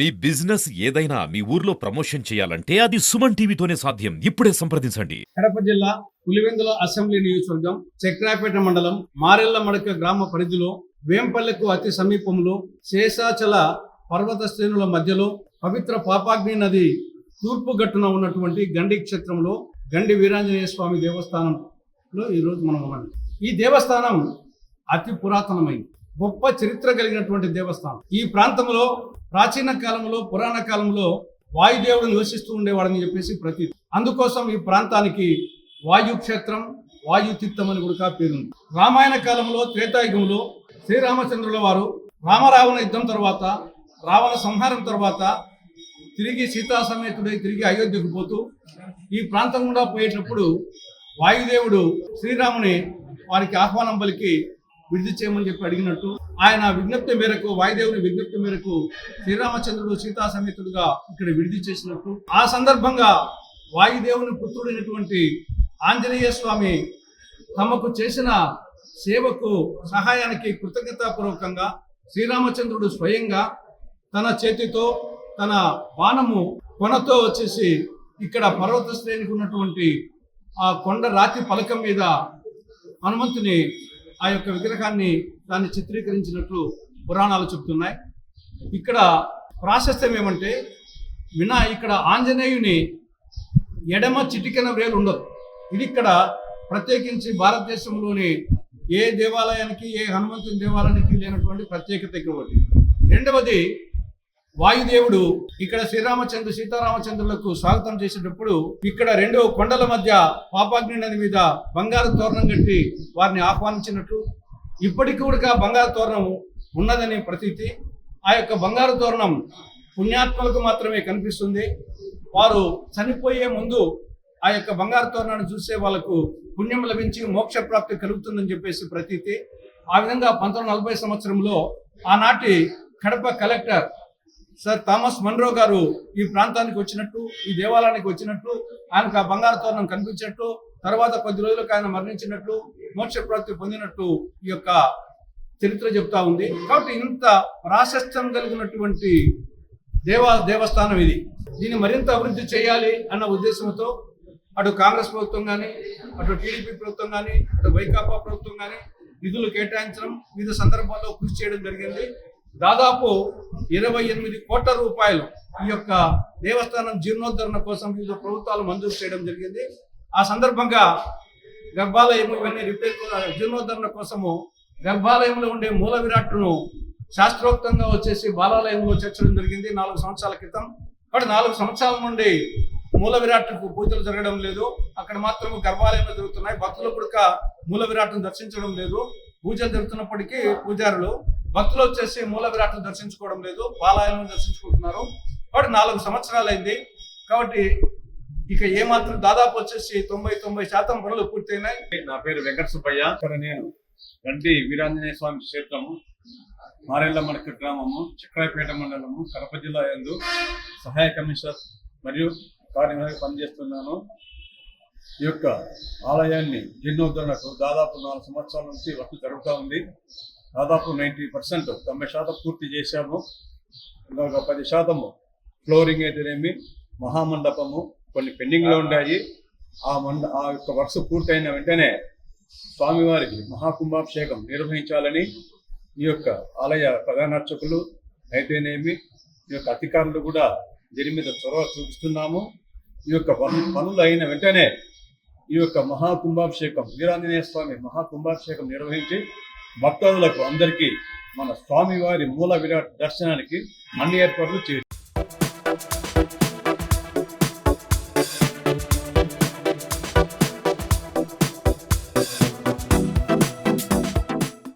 మీ business ఏదైనా మీ ఊర్లో promotion చేయాలంటే అది సుమన్ టీవీతోనే సాధ్యం. ఇప్పుడే సంప్రదించండి. కడప జిల్లా పులివెందుల అసెంబ్లీ నియోజకవర్గం చక్రాపేట మండలం మారెళ్ళ మడక గ్రామ పరిధిలో వేంపల్లెకు అతి సమీపంలో శేషాచల పర్వత శ్రేణుల మధ్యలో పవిత్ర పాపాగ్ని నది తూర్పు గట్టున ఉన్నటువంటి గండి క్షేత్రంలో గండి వీరాంజనేయ స్వామి దేవస్థానంలో ఈరోజు మనం ఉన్నాం. ఈ దేవస్థానం అతి పురాతనమైంది. గొప్ప చరిత్ర కలిగినటువంటి దేవస్థానం. ఈ ప్రాంతంలో ప్రాచీన కాలంలో పురాణ కాలంలో వాయుదేవుడు నివసిస్తూ ఉండేవాడని చెప్పేసి ప్రతి అందుకోసం ఈ ప్రాంతానికి వాయు క్షేత్రం అని కూడా పేరుంది. రామాయణ కాలంలో త్రేతాయుగంలో శ్రీరామచంద్రుల వారు రామరావణ యుద్ధం తర్వాత రావణ సంహారం తర్వాత తిరిగి సీతా సమేతుడై తిరిగి అయోధ్యకు పోతూ ఈ ప్రాంతం గుండా పోయేటప్పుడు వాయుదేవుడు శ్రీరాముని వారికి ఆహ్వానం పలికి విడిది చేయమని చెప్పి అడిగినట్టు ఆయన విజ్ఞప్తి మేరకు వాయుదేవుని విజ్ఞప్తి మేరకు శ్రీరామచంద్రుడు సీతా సమేతుడుగా ఇక్కడ విడిది చేసినట్టు. ఆ సందర్భంగా వాయుదేవుని పుత్రుడైనటువంటి ఆంజనేయ స్వామి తమకు చేసిన సేవకు సహాయానికి కృతజ్ఞతాపూర్వకంగా శ్రీరామచంద్రుడు స్వయంగా తన చేతితో తన బాణము కొనతో వచ్చేసి ఇక్కడ పర్వత శ్రేణికి ఉన్నటువంటి ఆ కొండ రాతి పలకం మీద హనుమంతుని ఆ యొక్క విగ్రహాన్ని దాన్ని చిత్రీకరించినట్లు పురాణాలు చెప్తున్నాయి. ఇక్కడ ప్రాశస్త్యం ఏమంటే వినా ఇక్కడ ఆంజనేయుని ఎడమ చిటికెన వేలు ఉండదు. ఇది ఇక్కడ ప్రత్యేకించి భారతదేశంలోని ఏ దేవాలయానికి ఏ హనుమంతుని దేవాలయానికి లేనటువంటి ప్రత్యేకత ఇక్కడ ఒకటి రెండవది వాయుదేవుడు ఇక్కడ శ్రీరామచంద్ర సీతారామచంద్రులకు స్వాగతం చేసేటప్పుడు ఇక్కడ రెండు కొండల మధ్య పాపాగ్ని నది మీద బంగారు తోరణం కట్టి వారిని ఆహ్వానించినట్లు ఇప్పటికి కూడా బంగారు తోరణం ఉన్నదని ప్రతీతి. ఆ యొక్క బంగారు తోరణం పుణ్యాత్మలకు మాత్రమే కనిపిస్తుంది. వారు చనిపోయే ముందు ఆ యొక్క బంగారు తోరణాన్ని చూసే వాళ్ళకు పుణ్యం లభించి మోక్ష ప్రాప్తి కలుగుతుందని చెప్పేసి ప్రతీతి. ఆ విధంగా పంతొమ్మిది నలభై సంవత్సరంలో ఆనాటి Kadapa collector sir Thomas Munro గారు ఈ ప్రాంతానికి వచ్చినట్టు ఈ దేవాలయానికి వచ్చినట్టు ఆయనకు ఆ బంగారు తోరణం కనిపించినట్టు తర్వాత కొద్ది రోజులకు ఆయన మరణించినట్లు మోక్షప్రాప్తి పొందినట్టు ఈ యొక్క చరిత్ర చెప్తా ఉంది. కాబట్టి ఇంత ప్రాశస్త్యం కలిగినటువంటి దేవా దేవస్థానం ఇది. దీన్ని మరింత అభివృద్ధి చేయాలి అన్న ఉద్దేశంతో అటు కాంగ్రెస్ ప్రభుత్వం కానీ అటు టీడీపీ ప్రభుత్వం కానీ అటు వైకాపా ప్రభుత్వం కానీ నిధులు కేటాయించడం వివిధ సందర్భాల్లో కృషి చేయడం జరిగింది. దాదాపు ఇరవై ఎనిమిది కోట్ల రూపాయలు ఈ యొక్క దేవస్థానం జీర్ణోద్ధరణ కోసం వివిధ ప్రభుత్వాలు మంజూరు చేయడం జరిగింది. ఆ సందర్భంగా గర్భాలయం ఇవన్నీ రిపేర్ జీర్ణోద్ధరణ కోసము గర్భాలయంలో ఉండే మూల విరాట్టును శాస్త్రోక్తంగా వచ్చేసి బాలాలయంలో చేర్చడం జరిగింది. నాలుగు సంవత్సరాల క్రితం. కాబట్టి నాలుగు సంవత్సరాల నుండి మూల విరాట్కు పూజలు జరగడం లేదు. అక్కడ మాత్రం గర్భాలయంలో జరుగుతున్నాయి. భక్తులు కూడా మూల విరాట్ను దర్శించడం లేదు. పూజలు జరుగుతున్నప్పటికీ పూజారులు భక్తులు వచ్చేసి మూల విరాట్ను దర్శించుకోవడం లేదు బాలాలయం దర్శించుకుంటున్నారు. కాబట్టి నాలుగు సంవత్సరాలు అయింది. కాబట్టి ఇక ఏమాత్రం దాదాపు వచ్చేసి తొంభై తొంభై శాతం పనులు పూర్తయినాయి. నా పేరు వెంకట సుబ్బయ్య. ఇక్కడ నేను గంటి వీరాంజనేయ స్వామి క్షేత్రము మారెళ్ళ మడక గ్రామము చక్రాయపేట మండలము కడప జిల్లా యందు సహాయ కమిషనర్ మరియు కార్యనిర్వాహక పనిచేస్తున్నాను. ఈ యొక్క ఆలయాన్ని జీర్ణోద్ధరణకు దాదాపు నాలుగు సంవత్సరాల నుంచి వర్క్ జరుగుతూ ఉంది. దాదాపు నైంటీ పర్సెంట్ తొంభై శాతం పూర్తి చేశాము. ఇంకొక పది శాతము ఫ్లోరింగ్ అయితేనేమి మహామండపము కొన్ని పెండింగ్లో ఉన్నాయి ఆ మండ ఆ యొక్క వర్క్స్ పూర్తయిన వెంటనే స్వామివారికి మహాకుంభాభిషేకం నిర్వహించాలని ఈ యొక్క ఆలయ ప్రధానార్చకులు అయితేనేమి ఈ యొక్క అధికారులు కూడా దీని మీద చొరవ చూపిస్తున్నాము. ఈ యొక్క పనులు అయిన వెంటనే ఈ యొక్క మహాకుంభాభిషేకం వీరాంజనేయ స్వామి మహాకుంభాభిషేకం నిర్వహించి భక్తాదులకు అందరికీ మన స్వామివారి మూల విరాట్ దర్శనానికి అన్ని ఏర్పాట్లు చేసి